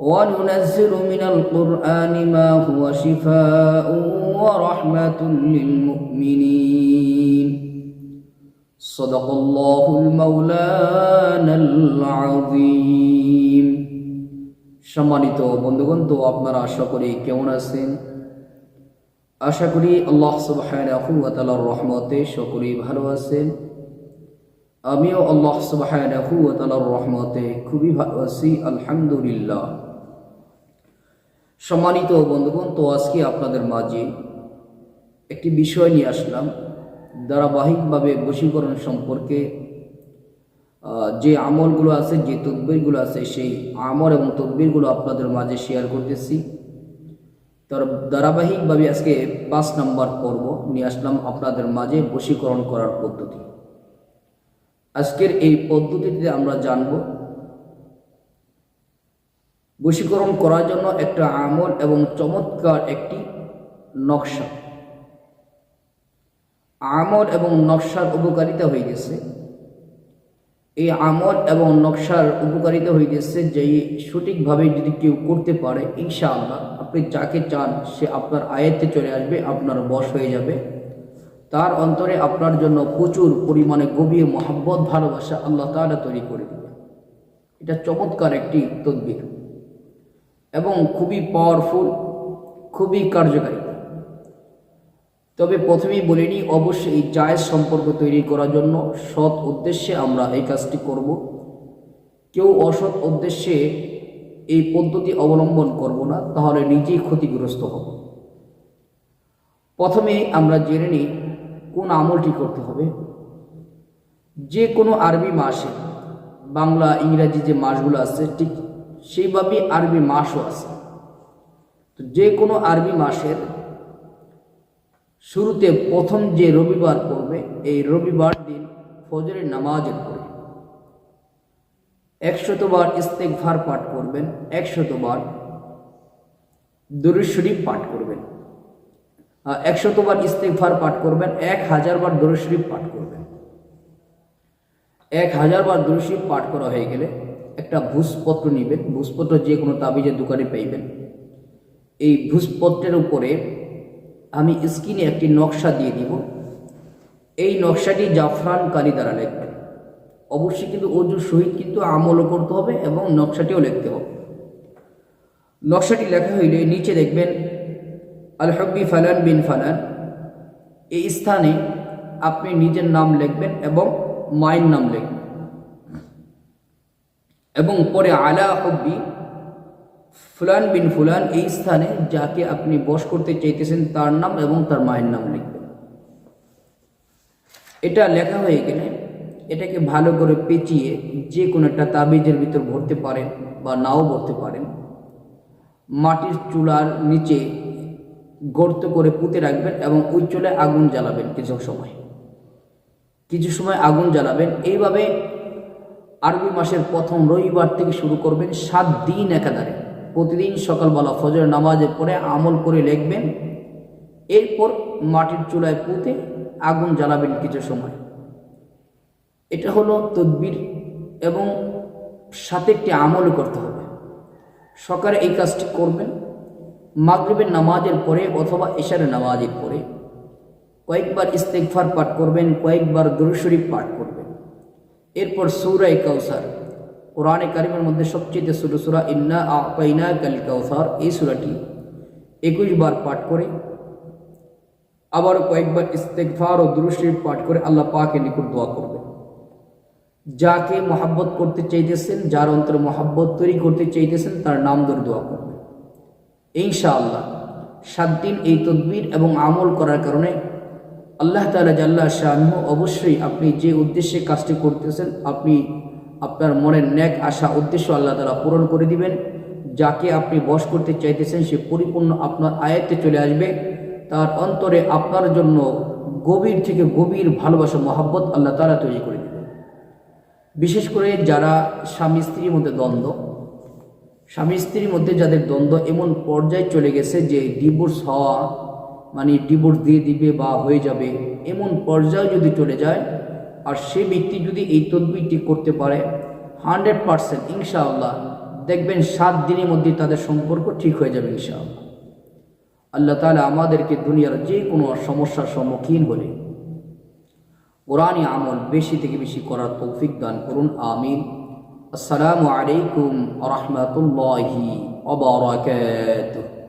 وننزل من القرآن ما هو شفاء ورحمة للمؤمنين صدق الله المولانا العظيم সম্মানিত বন্ধুগণ তো আপনারা আশা করি কেমন আছেন আশা করি আল্লাহ সুবহানাহু ওয়া তাআলার রহমতে সকলেই ভালো আছেন আমিও আল্লাহ সুবহানাহু ওয়া তাআলার রহমতে খুবই ভালো আছি আলহামদুলিল্লাহ সম্মানিত বন্ধুগণ, তো আজকে আপনাদের মাঝে একটি বিষয় নিয়ে আসলাম। ধারাবাহিকভাবে বশীকরণ সম্পর্কে যে আমলগুলো আছে, যে তদবিরগুলো আছে, সেই আমল এবং তদবিরগুলো আপনাদের মাঝে শেয়ার করতেছি। তার ধারাবাহিকভাবে আজকে পাঁচ নাম্বার পর্ব নিয়ে আসলাম আপনাদের মাঝে বশীকরণ করার পদ্ধতি। আজকের এই পদ্ধতিতে আমরা জানব বশীকরণ করার জন্য একটা আমল এবং চমৎকার একটি নকশা। আমল এবং নকশার উপকারিতা হয়ে গেছে। এই আমল এবং নকশার উপকারিতা হয়ে গেছে যে সঠিকভাবে যদি কেউ করতে পারে, ইনশাআল্লাহ আপনি যাকে চান সে আপনার আয়ত্তে চলে আসবে, আপনার বশ হয়ে যাবে। তার অন্তরে আপনার জন্য প্রচুর পরিমাণে গভীর মহাব্বত, ভালোবাসা আল্লাহ তাআলা তৈরি করে দেবে এটা চমৎকার একটি তদবির। এবং খুবই পাওয়ারফুল খুবই কার্যকারী। তবে প্রথমেই বলিনি অবশ্যই এই জায়েজ সম্পর্ক তৈরি করার জন্য সৎ উদ্দেশ্যে আমরা এই কাজটি করব। কেউ অসৎ উদ্দেশ্যে এই পদ্ধতি অবলম্বন করব না, তাহলে নিজেই ক্ষতিগ্রস্ত হব। প্রথমে আমরা জেনে নিই, কোন আমলটি করতে হবে। যে কোনো আরবি মাসে, বাংলা, ইংরাজি যে মাসগুলো আছে, ঠিক সেইভাবেই আরবি মাসও আছে। তো যে কোনো আরবি মাসের শুরুতে প্রথম যে রবিবার পড়বে, এই রবিবার দিন ফজরের নামাজের পরে একশতবার ইস্তেকভার পাঠ করবেন একশতবার দরুদ শরীফ পাঠ করবেন। একশতবার ইস্তেকভার পাঠ করবেন, এক হাজারবার দরুদ শরীফ পাঠ করবেন। এক হাজারবার দরুদ শরীফ পাঠ করা হয়ে গেলে একটা ভূষপত্র নেবেন ভূষপত্র যে কোনো তাবিজের দোকানে পাইবেন। এই ভূষপত্রের উপরে আমি স্ক্রিনে একটি নকশা দিয়ে দিব। এই নকশাটি জাফরান কালি দ্বারা লিখবেন অবশ্যই কিন্তু অজুর সহিত কিন্তু আমলও করতে হবে এবং নকশাটিও লিখতে হবে। নকশাটি লেখা হইলে নিচে দেখবেন, আল হব্বি ফালান বিন ফালান। এই স্থানে আপনি নিজের নাম লিখবেন এবং মায়ের নাম লিখবেন। এবং পরে আলা হব্বি, ফুলান বিন ফুলান, এই স্থানে যাকে আপনি বস করতে চাইতেছেন তার নাম এবং তার মায়ের নাম লিখবেন। এটা লেখা হয়ে গেলে এটাকে ভালো করে পেঁচিয়ে যে কোনো একটা তাবিজের ভিতর ভরতে পারেন বা নাও ভরতে পারেন। মাটির চুলার নিচে গর্ত করে পুঁতে রাখবেন এবং ওই চুলে আগুন জ্বালাবেন কিছু সময়। কিছু সময় আগুন জ্বালাবেন। এইভাবে আরবি মাসের প্রথম রবিবার থেকে শুরু করবেন সাত দিন একাধারে। প্রতিদিন সকালবেলা ফজর নামাজের পরে আমল করে লিখবেন। এরপর মাটির চুলায় পুঁতে আগুন জ্বালাবেন কিছু সময়। এটা হলো তদবির এবং সাথে একটি আমল করতে হবে। সকালে এই কাজটি করবেন। মাগরিবের নামাজের পরে অথবা এশারের নামাজের পরে কয়েকবার ইস্তেকফার পাঠ করবেন, কয়েকবার দরুশরীফ পাঠ করবেন। এরপর সৌরাই কাউসার। কোরআনে কারিমের মধ্যে সবচেয়ে ছোট সুরা, ইন্না আইনা কাল কাউসার এই সুরাটি একুশ বার পাঠ করে, আবারও কয়েকবার ইস্তেকফার ও দুরুশরীফ পাঠ করে আল্লাহ পাকে নিকট দোয়া করবে। যাকে মহাব্বত করতে চাইতেছেন, যার অন্তরে মহাব্বত তৈরি করতে চাইতেছেন, তার নাম ধরে দোয়া করবে। ইনশাআল্লাহ সাত দিন এই তদবির এবং আমল করার কারণে আল্লাহ তালা জাল্লা শাহ অবশ্যই আপনি যে উদ্দেশ্যে কাজটি করতেছেন, আপনি আপনার মনের ন্যাক আশা, উদ্দেশ্য আল্লাহ তালা পূরণ করে দিবেন। যাকে আপনি বশ করতে চাইতেছেন, সে পরিপূর্ণ আপনার আয়ত্তে চলে আসবে। তার অন্তরে আপনার জন্য গভীর থেকে গভীর ভালোবাসা, মহাব্বত আল্লাহ তারা তৈরি করে দেবে বিশেষ করে যারা স্বামী স্ত্রীর মধ্যে দ্বন্দ্ব, স্বামী স্ত্রীর মধ্যে যাদের দ্বন্দ্ব এমন পর্যায়ে চলে গেছে যে ডিভোর্স হওয়া মানে ডিভোর্স দিয়ে দিবে বা হয়ে যাবে, এমন পর্যায়ে যদি চলে যায়, আর সে ব্যক্তি যদি এই তদবিরটি করতে পারে, হান্ড্রেড পারসেন্ট ইনশাআল্লাহ দেখবেন সাত দিনের মধ্যে তাদের সম্পর্ক ঠিক হয়ে যাবে ইনশাআল্লাহ। আল্লাহ তালা আমাদেরকে দুনিয়ার যে কোনো সমস্যার সম্মুখীন হলে কোরআনী আমল বেশি থেকে বেশি করার তৌফিক দান করুন, আমিন। আসসালামু আলাইকুম রহমতুল্লাহি অবরাকাতুহ